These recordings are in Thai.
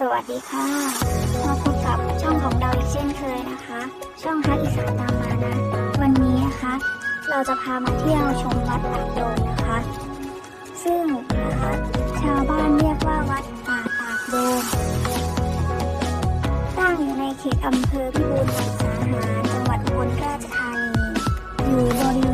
สวัสดีค่ะ มาพบกับช่องของเราอีกเช่นเคยนะคะ ช่องฮักอีสานตามมานะ วันนี้นะคะ เราจะพามาเที่ยวชมวัดปากโดมนะคะ ซึ่งนะคะชาวบ้านเรียกว่าวัดป่าปากโดมตั้งอยู่ในเขตอำเภอพิบูลมังสาหารจังหวัดอุบลราชธานี อยู่บริเวณ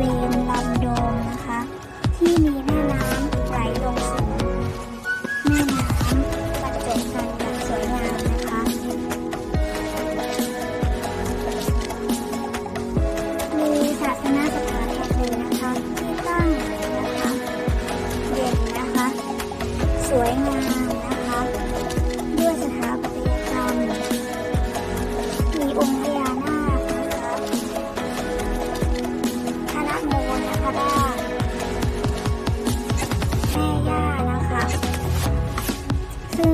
แม่ย่านะคะ ซึ่ง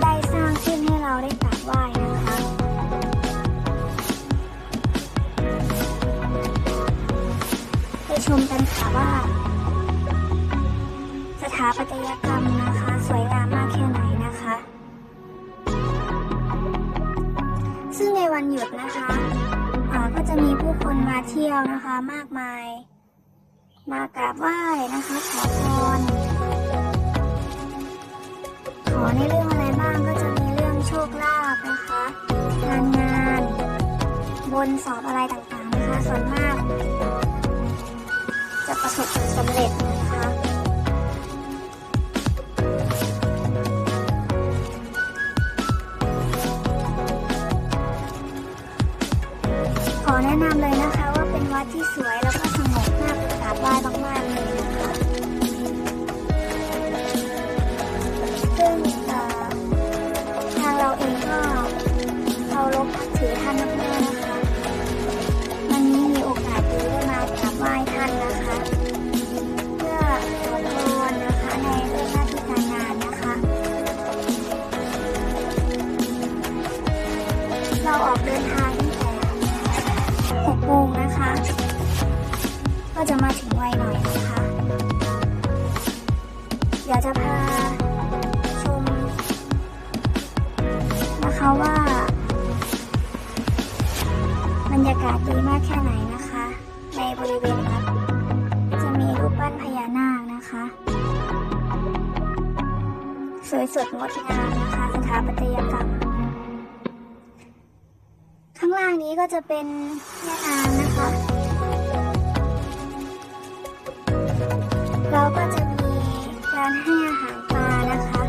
ได้สร้างขึ้นให้เราได้กราบไหว้นะคะ ไปชมกันค่ะว่า สถาปัตยกรรมนะคะ สวยงามมากแค่ไหนนะคะ ซึ่งในวันหยุดนะคะก็จะมีผู้คนมาเที่ยวนะคะมากมาย มากราบไหว้นะคะ ขอพร ขอในเรื่องอะไรบ้างก็จะมีเรื่องโชคลาภนะคะการงาน บนสอบอะไรต่างๆนะคะ ส่วนมาก จะประสบความสำเร็จาศดีมากแค่ไหนนะคะ ในบริเวณวัดจะมีรูปปั้นพญานาคนะคะ สวยสดงดงามนะคะสถาปัตยกรรม ข้างล่างนี้ก็จะเป็นแม่น้ำนะคะ เราก็จะมีการให้อาหารปลานะคะ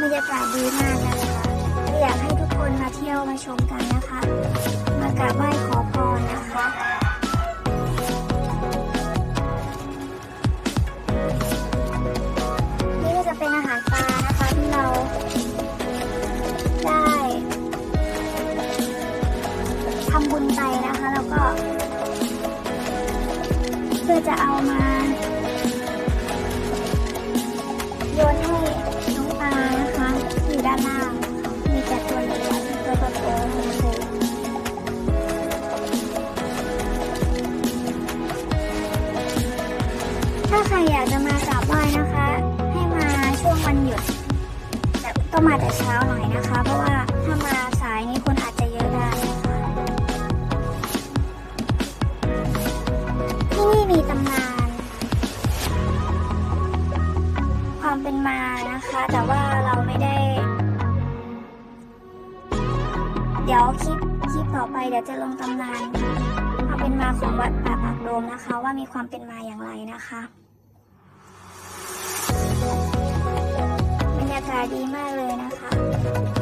บรรยากาศดีมาก ชมกันนะคะ มากราบไหว้ขอพรนะคะนี่ก็จะเป็นอาหารปลานะคะที่เราได้ทำบุญไปนะคะ แล้วก็ เพื่อจะเอามา ใครอยากจะมากราบไหว้นะคะ ให้มาช่วงวันหยุดแต่ต้องมาแต่เช้าหน่อยนะคะ เพราะว่าถ้ามาสายนี้คนอาจจะเยอะได้นะคะที่นี่มีตำนาน ความเป็นมานะคะ แต่ว่าเราไม่ได้ เดี๋ยวคลิปคลิปต่อไปเดี๋ยวจะลงตำนานความเป็นมาของวัดป่าปากโดมนะคะ ว่ามีความเป็นมาอย่างไรนะคะ ราดีมากเลยนะคะ